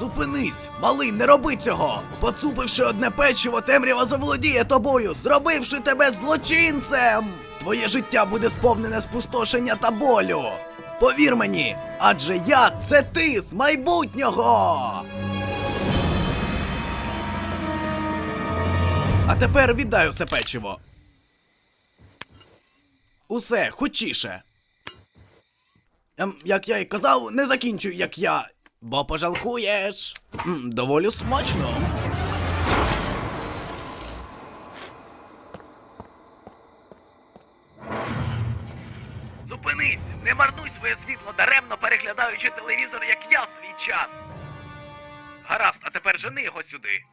Зупинись! Малий, не роби цього! Поцупивши одне печиво, темрява заволодіє тобою, зробивши тебе злочинцем! Твоє життя буде сповнене спустошення та болю. Повір мені, адже я це ти з майбутнього. А тепер віддай усе печиво. Усе, хочіше. Ем, як я й казав, не закінчуй, як я, бо пожалкуєш. Доволі смачно. Зупинись! Не марнуй своє світло даремно переглядаючи телевізор, як я свій час. Гаразд, а тепер жени його сюди.